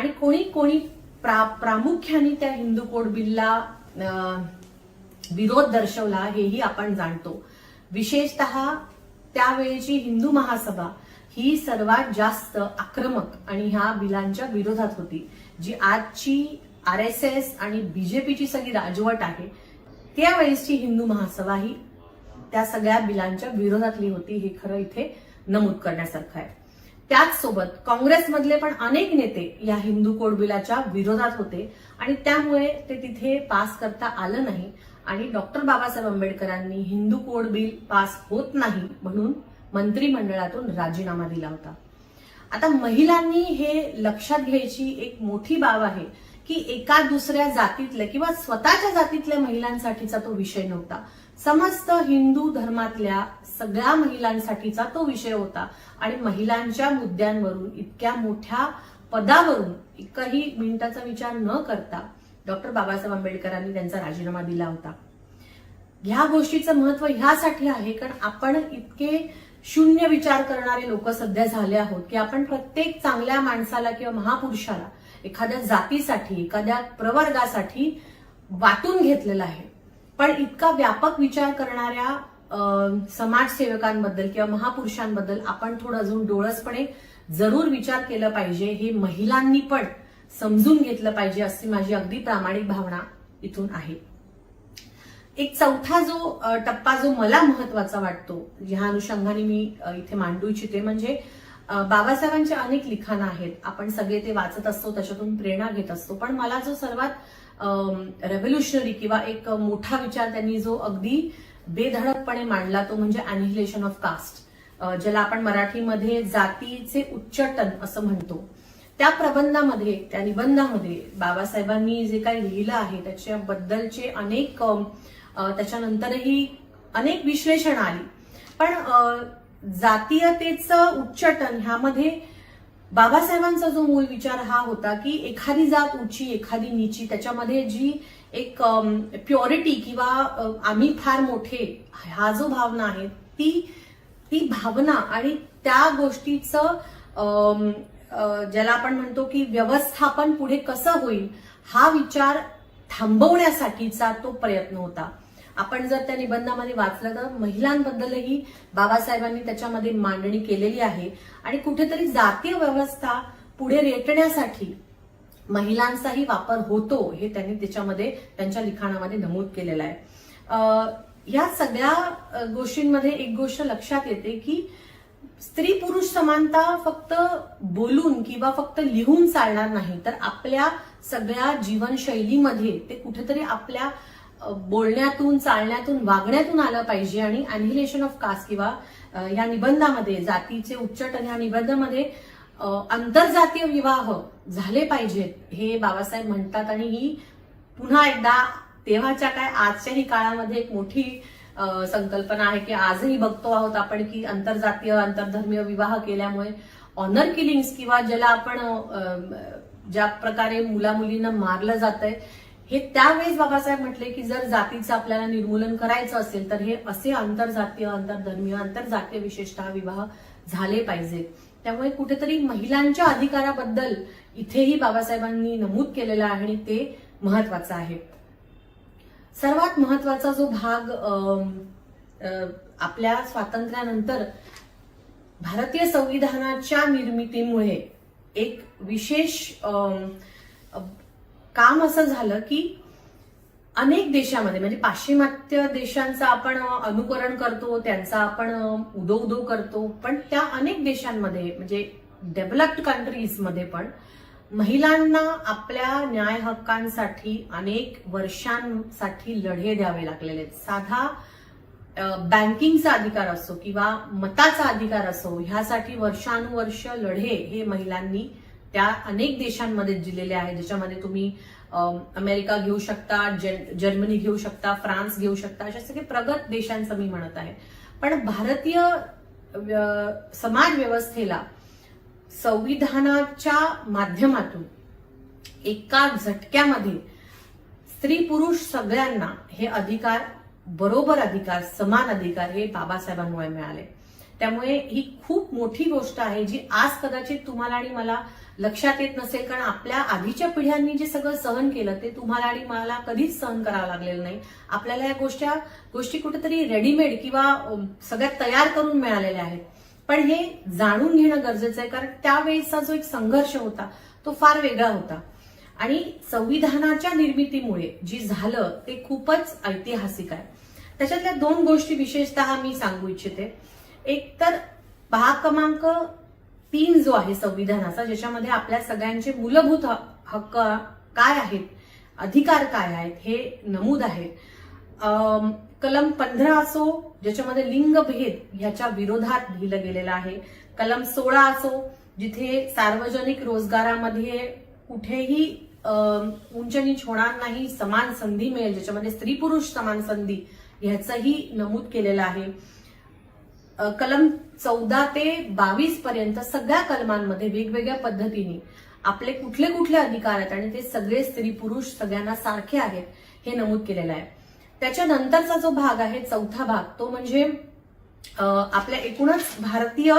आणि कोणी कोणी प्रा प्रामुख्याने त्या हिंदू कोड बिलला अं, विरोध दर्शवला हेही आपण जाणतो. विशेषतः त्यावेळेची हिंदू महासभा ही सर्वात जास्त आक्रमक आणि ह्या बिलांच्या विरोधात होती जी आजची आर एस एस आणि बीजेपीची सगळी राजवट आहे. त्यावेळेसची हिंदू महासभा ही त्या सगळ्या बिलांच्या विरोधातली होती हे खरं इथे नमूद करण्यासारखं आहे. त्याच सोबत काँग्रेसमधले पण अनेक नेते या हिंदू कोड बिलाच्या विरोधात होते आणि त्यामुळे ते तिथे पास करता आलं नाही आणि डॉक्टर बाबासाहेब आंबेडकरांनी हिंदू कोड बिल पास होत नाही म्हणून मंत्रिमंडळातून राजीनामा दिला होता. आता महिलांनी हे लक्षात घ्यायची एक मोठी बाब आहे की एका दुसऱ्या जातीतल्या किंवा स्वतःच्या जातीतल्या महिलांसाठीचा तो विषय नव्हता. समस्त हिंदू धर्मातल्या सगळ्या महिलांसाठीचा तो विषय होता. आणि महिलांच्या मुद्द्यांवरून इतक्या मोठ्या पदावरून एकही मिनिटाचा विचार न करता डॉक्टर बाबासाहेब आंबेडकरांनी त्यांचा राजीनामा दिला होता. ह्या गोष्टीचं महत्त्व ह्यासाठी आहे कारण आपण इतके शून्य विचार करणारे लोक सध्या झाले आहोत की आपण प्रत्येक चांगल्या माणसाला किंवा महापुरुषाला एखाद्या जातीसाठी एखाद्या प्रवर्गासाठी वाटून घेतलेलं आहे. पण इतका व्यापक विचार करणाऱ्या अं, समाजसेवकांबद्दल किंवा महापुरुषांबद्दल आपण थोडं अजून डोळसपणे जरूर विचार केला पाहिजे. हे महिलांनी पण समजून घेतलं पाहिजे अशी माझी अगदी प्रामाणिक भावना इथून आहे. एक चौथा जो टप्पा जो मला महत्त्वाचा वाटतो ह्या अनुषंगाने मी इथे मांडू इच्छिते म्हणजे बाबासाहेबांचे अनेक लिखाण आहेत. आपण सगळे ते वाचत असतो त्याच्यातून प्रेरणा घेत असतो. पण मला जो सर्वात रेव्होल्युशनरी किंवा एक मोठा विचार त्यांनी जो अगदी बेधडकपणे मांडला तो म्हणजे अनिहिलेशन ऑफ कास्ट ज्याला आपण मराठीमध्ये जातीचे उच्चटन असं म्हणतो. त्या प्रबंधामध्ये त्या निबंधामध्ये बाबासाहेबांनी जे काही लिहिलं आहे त्याच्याबद्दलचे अनेक त्याच्यानंतरही अनेक विश्लेषण आली. पण जातीयतेचं उच्चटन ह्यामध्ये बाबासाहेबांचा जो मूळ विचार हा होता की एखादी जात उची एखादी नीची त्याच्यामध्ये जी एक प्युरिटी किंवा आम्ही फार मोठे हा जो भावना आहे ती ती भावना आणि त्या गोष्टीचं ज्याला आपण म्हणतो की व्यवस्थापन पुढे कसं होईल हा विचार थांबवण्यासाठीचा तो प्रयत्न होता. आपण जर त्या निबंधामध्ये वाचलं तर महिलांबद्दलही बाबासाहेबांनी त्याच्यामध्ये मांडणी केलेली आहे. आणि कुठेतरी जातीय व्यवस्था पुढे रेटण्यासाठी महिलांचाही वापर होतो हे त्यांनी त्याच्यामध्ये त्यांच्या लिखाणामध्ये नमूद केलेलं आहे. या सगळ्या गोष्टींमध्ये एक गोष्ट लक्षात येते की स्त्री पुरुष समानता फक्त बोलून किंवा फक्त लिहून चालणार नाही तर आपल्या सगळ्या जीवनशैलीमध्ये ते कुठेतरी आपल्या बोलण्यातून चालण्यातून वागण्यातून आलं पाहिजे आणि अनिहिलेशन ऑफ कास्ट किंवा या निबंधामध्ये जातीचे उच्चटन या निबंधामध्ये आंतरजातीय विवाह झाले पाहिजेत हे बाबासाहेब म्हणतात आणि ही पुन्हा एकदा तेव्हाच्या काय आजच्याही काळामध्ये एक मोठी संकल्पना आहे की आजही बघतो आहोत आपण की आंतरजातीय आंतरधर्मीय विवाह केल्यामुळे ऑनर किलिंग्स किंवा ज्याला आपण ज्या प्रकारे मुला मुलींना मारलं जात आहे हे त्यावेळेस बाबासाहेब म्हटले की जर जातीचं आपल्याला निर्मूलन करायचं असेल तर हे असे आंतरजातीय आंतरधर्मीय आंतरजातीय विशेषतः विवाह झाले पाहिजेत त्यामुळे कुठेतरी महिलांच्या अधिकाराबद्दल इथेही बाबासाहेबांनी नमूद केलेलं आहे आणि ते महत्वाचं आहे. सर्वात महत्त्वाचा जो भाग आपल्या स्वातंत्र्यानंतर भारतीय संविधानाच्या निर्मितीमुळे एक विशेष अम, काम असं झालं की अनेक देशामध्ये म्हणजे पाश्चिमात्य देशांचं आपण अनुकरण करतो त्यांचा आपण उदो उदो करतो पण त्या अनेक देशांमध्ये म्हणजे डेव्हलप्ड कंट्रीजमध्ये पण महिलांना आपल्या न्याय हक्कांसाठी अनेक वर्षांसाठी लढे द्यावे लागलेले आहेत. साधा बँकिंगचा अधिकार असो किंवा मताचा अधिकार असो ह्यासाठी वर्षानुवर्ष लढे हे महिलांनी त्या अनेक देशांमध्ये दिलेल्या आहेत ज्याच्यामध्ये तुम्ही अमेरिका घेऊ शकता जर्मनी घेऊ शकता फ्रान्स घेऊ शकता अशा सगळे प्रगत देशांचं मी म्हणत आहे. पण भारतीय समाज व्यवस्थेला संविधानाच्या माध्यमातून एका झटक्यामध्ये स्त्री पुरुष सगळ्यांना हे अधिकार बरोबर अधिकार समान अधिकार हे बाबासाहेबांमुळे मिळाले. त्यामुळे ही खूप मोठी गोष्ट आहे जी आज कदाचित तुम्हाला आणि मला लक्षात येत नसेल कारण आपल्या आधीच्या पिढ्यांनी जे सगळं सहन केलं ते तुम्हाला आणि मला कधीच सहन करावं लागलेलं नाही. आपल्याला या गोष्टी गोष्टी कुठेतरी रेडीमेड किंवा सगळ्या तयार करून मिळालेल्या आहेत. पण हे जाणून घेणं गरजेचं आहे कारण त्यावेळेचा जो एक संघर्ष होता तो फार वेगळा होता. आणि संविधानाच्या निर्मितीमुळे जी झालं ते खूपच ऐतिहासिक आहे. त्याच्यातल्या दोन गोष्टी विशेषतः मी सांगू इच्छिते. एक तर भाग क्रमांक तीन जो आहे संविधानाचा ज्याच्यामध्ये आपल्या सगळ्यांचे मूलभूत हक्क काय आहेत अधिकार काय आहेत हे नमूद आहे कलम पंधरा असो ज्याच्यामध्ये लिंगभेद ह्याच्या विरोधात लिहिलं गेलेलं आहे. कलम सोळा असो जिथे सार्वजनिक रोजगारामध्ये कुठेही उंच नीच होणार नाही समान संधी मिळेल ज्याच्यामध्ये स्त्री पुरुष समान संधी ह्याचंही नमूद केलेलं आहे. कलम चौदा ते बावीस पर्यंत सगळ्या कलमांमध्ये वेगवेगळ्या पद्धतीने आपले कुठले कुठले अधिकार आहेत आणि ते सगळे स्त्री पुरुष सगळ्यांना सारखे आहेत हे नमूद केलेलं आहे. त्याच्यानंतरचा जो भाग आहे चौथा भाग तो म्हणजे आपल्या एकूणच भारतीय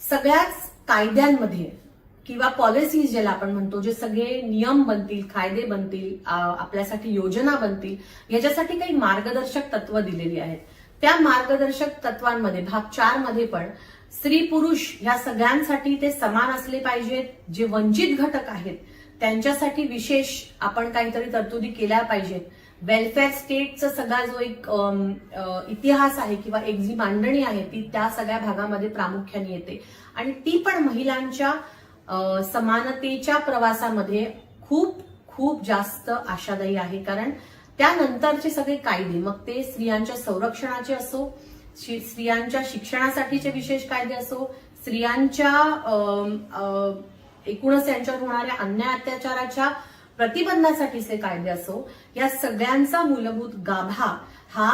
सगळ्याच कायद्यांमध्ये किंवा पॉलिसीज ज्याला आपण म्हणतो जे सगळे नियम बनतील कायदे बनतील आपल्यासाठी योजना बनतील याच्यासाठी काही मार्गदर्शक तत्व दिलेली आहेत. त्या मार्गदर्शक तत्वांमध्ये भाग चारमध्ये पण स्त्री पुरुष ह्या सगळ्यांसाठी ते समान असले पाहिजेत जे वंचित घटक आहेत त्यांच्यासाठी विशेष आपण काहीतरी तरतुदी केल्या पाहिजेत. वेलफेअर स्टेटचा सगळा जो एक इतिहास आहे किंवा एक जी मांडणी आहे ती त्या सगळ्या भागामध्ये प्रामुख्याने येते. आणि ती पण महिलांच्या समानतेच्या प्रवासामध्ये खूप खूप जास्त आशादायी आहे. कारण त्यानंतरचे सगळे कायदे मग ते स्त्रियांच्या संरक्षणाचे असो शि- स्त्रियांच्या शिक्षणासाठीचे विशेष कायदे असो स्त्रियांच्या एकूणच यांच्यावर होणाऱ्या अन्याय अत्याचाराच्या प्रतिबंधासाठीचे कायदे असो या सगळ्यांचा मूलभूत गाभा हा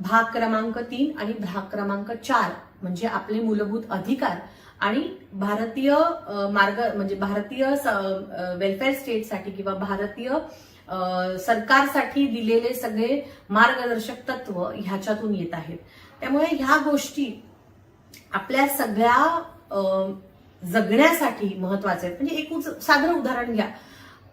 भाग क्रमांक तीन आणि भाग क्रमांक चार म्हणजे आपले मूलभूत अधिकार आणि भारतीय मार्ग म्हणजे भारतीय स- वेलफेअर स्टेटसाठी किंवा भारतीय सरकारसाठी दिलेले सगळे मार्गदर्शक तत्व ह्याच्यातून येत आहेत. त्यामुळे ह्या गोष्टी आपल्या सगळ्या जगण्यासाठी महत्त्वाचे आहेत. म्हणजे एक साधं उदाहरण घ्या.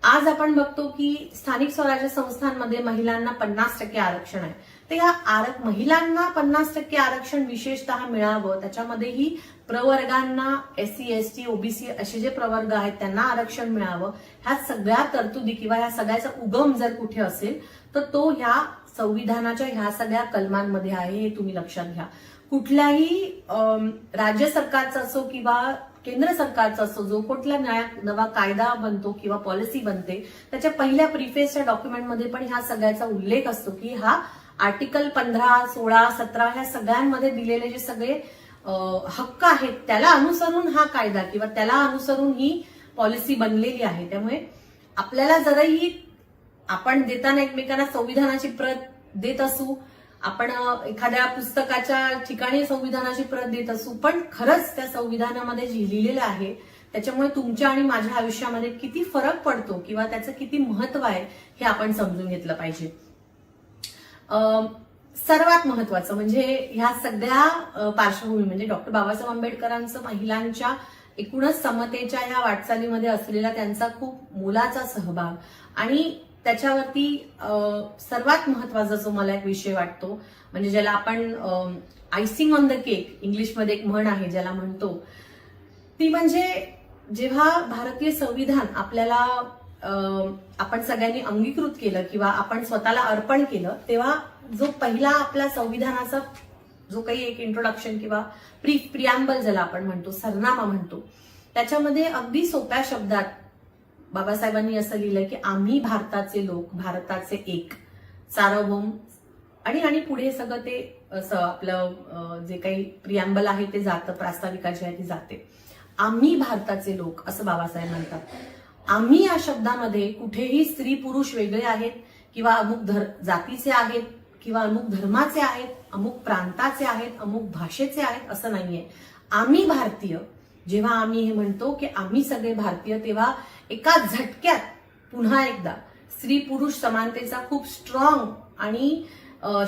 आज आपण बघतो की स्थानिक स्वराज्य संस्थांमध्ये महिलांना पन्नास टक्के आरक्षण आहे. तर या आरक महिलांना पन्नास टक्के आरक्षण विशेषतः मिळावं त्याच्यामध्येही प्रवर्गांना S C S T OBC असे जे प्रवर्ग आहेत त्यांना आरक्षण मिळावं. ह्या सगळ्या तरतुदी किंवा ह्या सगळ्याचा उगम जर कुठे असेल तर तो ह्या संविधानाच्या ह्या सगळ्या कलमांमध्ये आहे हे तुम्ही लक्षात घ्या. कुठल्याही राज्य सरकारचा असो किंवा केंद्र सरकारचा असो जो कुठला न्याय नवा कायदा बनतो किंवा पॉलिसी बनते त्याच्या पहिल्या प्रिफेसच्या डॉक्युमेंटमध्ये पण ह्या सगळ्याचा उल्लेख असतो की हा आर्टिकल पंधरा सोळा सतरा ह्या सगळ्यांमध्ये दिलेले जे सगळे हक्क आहेत त्याला अनुसरून हा कायदा किंवा त्याला अनुसरून ही पॉलिसी बनलेली आहे. त्यामुळे आपल्याला जराही आपण देताना एकमेकांना संविधानाची प्रत देत असू आपण एखाद्या पुस्तकाच्या ठिकाणी संविधानाची प्रत देत असू पण खरंच त्या संविधानामध्ये जे लिहिलेलं आहे त्याच्यामुळे तुमच्या आणि माझ्या आयुष्यामध्ये किती फरक पडतो किंवा त्याचं किती महत्त्व आहे हे आपण समजून घेतलं पाहिजे. सर्वात महत्वाचं म्हणजे ह्या सगळ्या पार्श्वभूमी म्हणजे डॉक्टर बाबासाहेब आंबेडकरांचं महिलांच्या एकूणच समतेच्या ह्या वाटचालीमध्ये असलेला त्यांचा खूप मोलाचा सहभाग. आणि त्याच्यावरती सर्वात महत्त्वाचा जो मला एक विषय वाटतो म्हणजे ज्याला आपण आयसिंग ऑन द केक इंग्लिशमध्ये एक म्हण आहे ज्याला म्हणतो ती म्हणजे जेव्हा भारतीय संविधान आपल्याला आपण सगळ्यांनी अंगीकृत केलं किंवा आपण स्वतःला अर्पण केलं तेव्हा जो पहिला आपल्या संविधानाचा जो काही एक इंट्रोडक्शन किंवा प्री प्रियांबल ज्याला आपण म्हणतो सरनामा म्हणतो त्याच्यामध्ये अगदी सोप्या शब्दात बाबासाहेबांनी असं लिहिलंय की आम्ही भारताचे लोक भारताचे एक सार्वभौम. आणि आणि पुढे सगळं ते असं आपलं जे काही प्रियांबल आहे ते जातं प्रास्ताविका जी आहे ती जाते. आम्ही भारताचे लोक असं बाबासाहेब म्हणतात. आम्ही या शब्दामध्ये कुठेही स्त्री पुरुष वेगळे आहेत किंवा अमुक धर जातीचे आहेत किंवा अमुक धर्माचे आहेत अमुक प्रांताचे आहेत अमुक भाषेचे आहेत असं नाहीये. आम्ही भारतीय. जेव्हा आम्ही हे म्हणतो की आम्ही सगळे भारतीय तेव्हा एका झटक्यात पुन्हा एकदा स्त्री पुरुष समानतेचा खूप स्ट्रॉंग आणि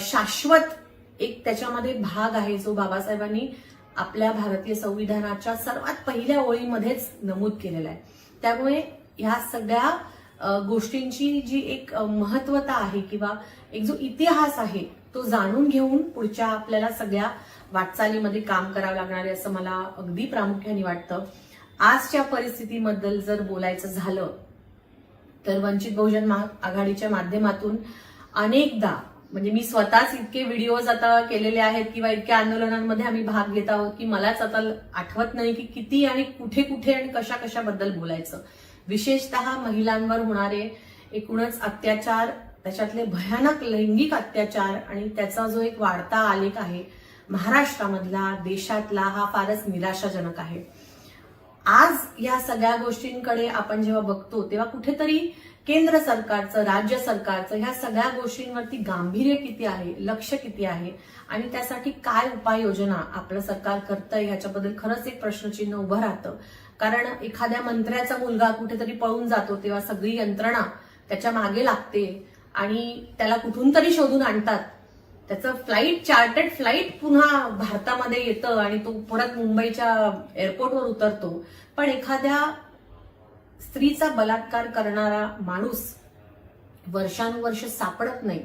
शाश्वत एक त्याच्यामध्ये भाग आहे जो बाबासाहेबांनी आपल्या भारतीय संविधानाच्या सर्वात पहिल्या ओळीमध्येच नमूद केलेला आहे. त्यामुळे ह्या सगळ्या गोष्टींची जी एक महत्वता आहे किंवा एक जो इतिहास आहे तो जाणून घेऊन पुढच्या आपल्याला सगळ्या वाटचालीमध्ये काम करावं लागणार आहे असं मला अगदी प्रामुख्याने वाटतं. आजच्या परिस्थितीबद्दल जर बोलायचं झालं तर वंचित बहुजन आघाडीच्या माध्यमातून अनेकदा म्हणजे मी स्वतःच इतके व्हिडिओज आता केलेले आहेत किंवा इतक्या आंदोलनांमध्ये आम्ही भाग घेत आहोत की मलाच आता आठवत नाही की किती आणि कुठे कुठे आणि कशा कशाबद्दल बोलायचं. विशेषतः महिलांवर होणारे एकूणच अत्याचार त्याच्यातले भयानक लैंगिक अत्याचार आणि त्याचा जो एक वाढता आलेख आहे महाराष्ट्रामधला देशातला हा फारच निराशाजनक आहे. आज या सगळ्या गोष्टींकडे आपण जेव्हा बघतो तेव्हा कुठेतरी केंद्र सरकारचं राज्य सरकारचं ह्या सगळ्या गोष्टींवरती गांभीर्य किती आहे लक्ष किती आहे आणि त्यासाठी काय उपाययोजना आपलं सरकार करतंय ह्याच्याबद्दल खरंच एक प्रश्नचिन्ह उभं राहतं. कारण एखाद्या मंत्र्याचा मुलगा कुठेतरी पळून जातो तेव्हा सगळी यंत्रणा त्याच्यामागे लागते आणि त्याला कुठून तरी शोधून आणतात. त्याचं फ्लाईट चार्टर्ड फ्लाईट पुन्हा भारतामध्ये येतं आणि तो परत मुंबईच्या एअरपोर्टवर उतरतो. पण एखाद्या स्त्रीचा बलात्कार करणारा माणूस वर्षानुवर्ष सापडत नाही.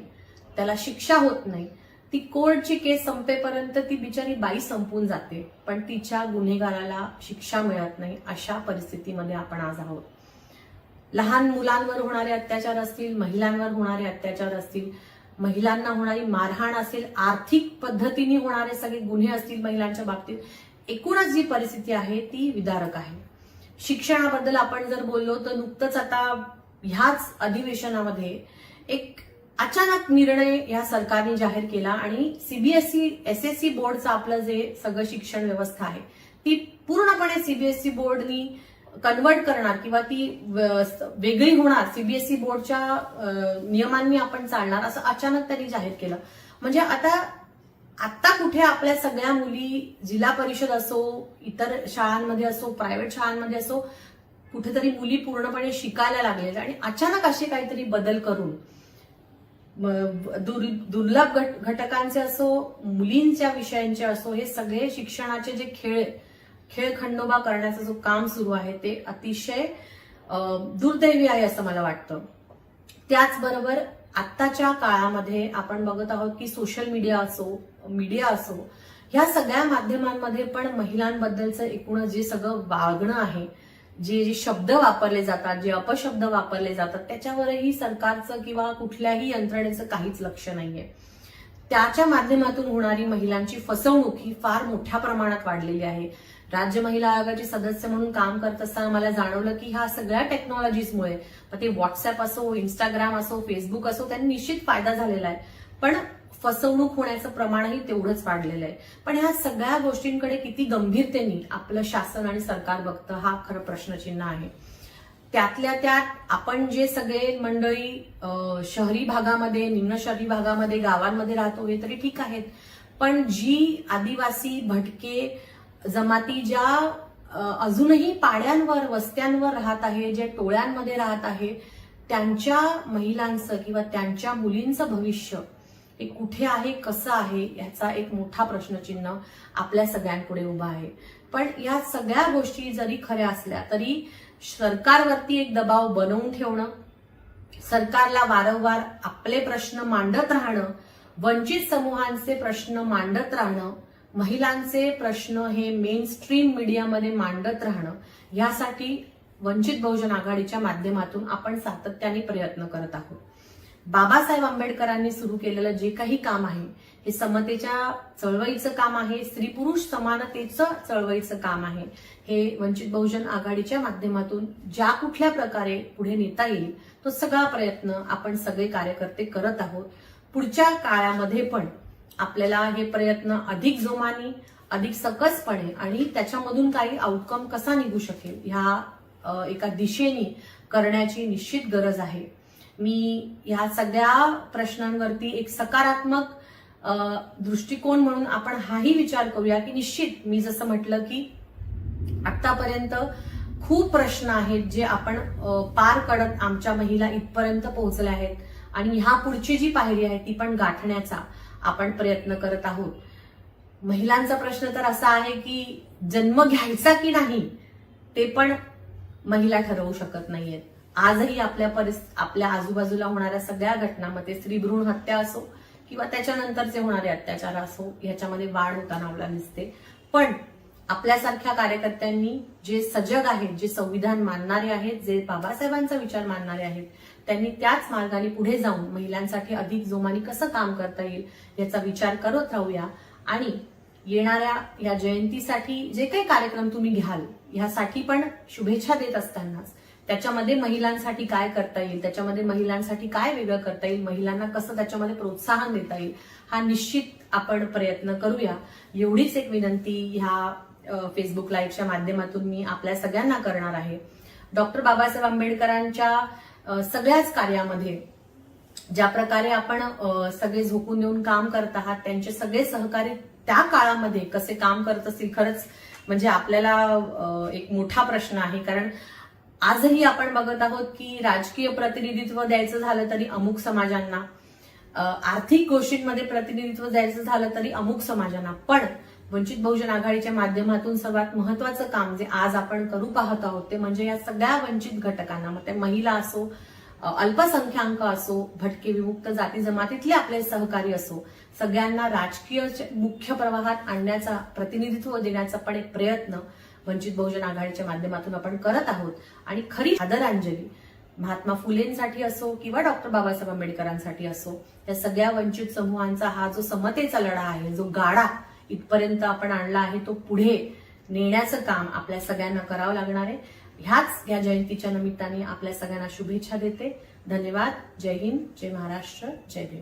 त्याला शिक्षा होत नाही. ती कोर्टची केस संपेपर्यंत ती बिचारी बाई संपून जाते पण तिच्या गुन्हेगाराला शिक्षा मिळत नाही अशा परिस्थितीमध्ये आपण आज आहोत. लहान मुलांवर होणारे अत्याचार असतील महिलांवर होणारे अत्याचार असतील महिलांना होणारी मारहाण असेल आर्थिक पद्धतीने होणारे सगळे गुन्हे असतील महिलांच्या बाबतीत एकूणच जी परिस्थिती आहे ती विदारक आहे. शिक्षणाबद्दल आपण जर बोललो तर नुकतंच आता ह्याच अधिवेशनामध्ये एक अचानक निर्णय या सरकारने जाहीर केला आणि सीबीएसई एस एस सी बोर्डचं आपलं जे सगळं शिक्षण व्यवस्था आहे ती पूर्णपणे सीबीएसई बोर्डनी कन्वर्ट करणार किंवा ती वेगळी होणार सीबीएसई बोर्डच्या नियमांनी आपण चालणार असं अचानक त्यांनी जाहीर केलं. म्हणजे आता आता कुठे आपल्या सगळ्या मुली जिल्हा परिषद असो इतर शाळांमध्ये असो प्रायव्हेट शाळांमध्ये असो कुठेतरी मुली पूर्णपणे शिकायला लागलेल्या आणि अचानक असे काहीतरी बदल करून दुर्लभ घट- घटकांचे असो मुलींच्या विषयांचे असो हे सगळे शिक्षणाचे जे खेळ खेळ खंडोबा करण्याचं जो काम सुरू आहे ते अतिशय दुर्दैवी आहे असं मला वाटतं. त्याचबरोबर आत्ताच्या काळामध्ये आपण बघत आहोत की सोशल मीडिया असो मीडिया असो ह्या सगळ्या माध्यमांमध्ये पण महिलांबद्दलचं एकूण जे सगळं वागणं आहे जे जे शब्द वापरले जातात जे अपशब्द वापरले जातात त्याच्यावरही सरकारचं किंवा कुठल्याही यंत्रणेचं काहीच लक्ष नाहीये. त्याच्या माध्यमातून होणारी महिलांची फसवणूक ही फार मोठ्या प्रमाणात वाढलेली आहे. राज्य महिला आयोगाचे सदस्य म्हणून काम करत असताना मला जाणवलं की ह्या सगळ्या टेक्नॉलॉजीजमुळे मग ते व्हॉट्सअप असो इंस्टाग्राम असो फेसबुक असो त्यांनी निश्चित फायदा झालेला आहे. पण फसवणूक होण्याचं प्रमाणही तेवढंच वाढलेलं आहे. पण ह्या सगळ्या गोष्टींकडे किती गंभीरतेने आपलं शासन आणि सरकार बघतं हा खरं प्रश्नचिन्ह आहे. त्यातल्या त्यात आपण जे सगळे मंडळी शहरी भागामध्ये निम्न शहरी भागामध्ये गावांमध्ये राहतो हे तरी ठीक आहेत. पण जी आदिवासी भटके जमाती ज्या अजूनही पाड्यांवर वस्त्यांवर राहत आहे जे टोळ्यांमध्ये राहत आहे त्यांच्या महिलांचं किंवा त्यांच्या मुलींचं भविष्य हे कुठे आहे कसं आहे याचा एक मोठा प्रश्नचिन्ह आपल्या सगळ्यांपुढे उभा आहे. पण या सगळ्या गोष्टी जरी खऱ्या असल्या तरी सरकारवरती एक दबाव बनवून ठेवणं सरकारला वारंवार आपले प्रश्न मांडत राहणं वंचित समूहांचे प्रश्न मांडत राहणं महिलांचे प्रश्न हे मेन स्ट्रीम मीडियामध्ये मांडत राहणं यासाठी वंचित बहुजन आघाडीच्या माध्यमातून आपण सातत्याने प्रयत्न करत आहोत. बाबासाहेब आंबेडकरांनी सुरू केलेलं जे काही काम आहे हे समतेच्या चळवळीचं काम आहे स्त्री पुरुष समानतेचं चळवळीचं काम आहे. हे वंचित बहुजन आघाडीच्या माध्यमातून ज्या कुठल्या प्रकारे पुढे नेता येईल तो सगळा प्रयत्न आपण सगळे कार्यकर्ते करत आहोत. पुढच्या काळामध्ये पण आपल्याला हे प्रयत्न अधिक जोमाने अधिक सकसपणे आणि त्याच्यामधून काही आउटकम कसा निघू शकेल ह्या एका दिशेने करण्याची निश्चित गरज आहे. मी ह्या सगळ्या प्रश्नांवरती एक सकारात्मक दृष्टिकोन म्हणून आपण हाही विचार करूया की निश्चित मी जसं म्हटलं की आतापर्यंत खूप प्रश्न आहेत जे आपण पार करत आमच्या महिला इथपर्यंत पोहोचल्या आहेत. आणि ह्या पुढची जी पायरी आहे ती पण गाठण्याचा आपण प्रयत्न करत आहोत. महिलांचा प्रश्न तर असा आहे की जन्म घ्यायचा की नाही ते पण महिला ठरवू शकत नाहीयेत. आजही आपल्या परिस आपल्या आजूबाजूला होणाऱ्या सगळ्या घटनांमध्ये स्त्री भ्रूण हत्या असो किंवा त्याच्यानंतरचे होणारे अत्याचार असो ह्याच्यामध्ये वाढ होताना आपल्याला दिसते. पण आपल्यासारख्या कार्यकर्त्यांनी जे सजग आहेत जे संविधान मानणारे आहेत जे बाबासाहेबांचा विचार मानणारे आहेत त्यांनी त्याच मार्गाने पुढे जाऊन महिलांसाठी अधिक जोमाने कसं काम करता येईल याचा विचार करत राहूया. आणि येणाऱ्या या जयंतीसाठी जे काही कार्यक्रम तुम्ही घ्याल ह्यासाठी पण शुभेच्छा देत असतानाच त्याच्यामध्ये महिलांसाठी काय करता येईल? त्याच्यामध्ये महिलांसाठी काय वेगळं करता येईल? महिलांना कसं त्याच्यामध्ये प्रोत्साहन देता येईल? हा निश्चित आपण प्रयत्न करूया. एवढीच एक विनंती ह्या फेसबुक लाईव्हच्या माध्यमातून मी आपल्या सगळ्यांना करणार आहे. डॉक्टर बाबासाहेब आंबेडकरांच्या सगळ्याच कार्यामध्ये ज्या प्रकारे आपण सगळे झोकून देऊन काम करत आहात त्यांचे सगळे सहकारी त्या काळामध्ये कसे काम करत असतील? खरंच म्हणजे आपल्याला एक मोठा प्रश्न आहे. कारण आजही आपण बघत आहोत की राजकीय प्रतिनिधित्व द्यायचं झालं तरी अमुक समाजांना आर्थिक गोष्टींमध्ये प्रतिनिधित्व द्यायचं झालं तरी अमुक समाजांना. पण वंचित बहुजन आघाडीच्या माध्यमातून सर्वात महत्वाचं काम जे आज आपण करू पाहत आहोत ते म्हणजे या सगळ्या वंचित घटकांना. मग ते महिला असो अल्पसंख्याक असो भटके विमुक्त जाती जमातीतले आपले सहकारी असो सगळ्यांना राजकीय मुख्य प्रवाहात आणण्याचा प्रतिनिधित्व देण्याचा पण एक प्रयत्न वंचित बहुजन आघाडीच्या माध्यमातून आपण करत आहोत. आणि खरी आदरांजली महात्मा फुलेंसाठी असो किंवा डॉक्टर बाबासाहेब आंबेडकरांसाठी असो त्या सगळ्या वंचित समूहांचा हा जो समतेचा लढा आहे जो गाडा इथपर्यंत आपण आणला आहे तो पुढे नेण्याचं काम आपल्या सगळ्यांना करावं लागणार आहे. ह्याच या जयंतीच्या निमित्ताने आपल्या सगळ्यांना शुभेच्छा देते. धन्यवाद. जय हिंद. जय महाराष्ट्र. जय भीम.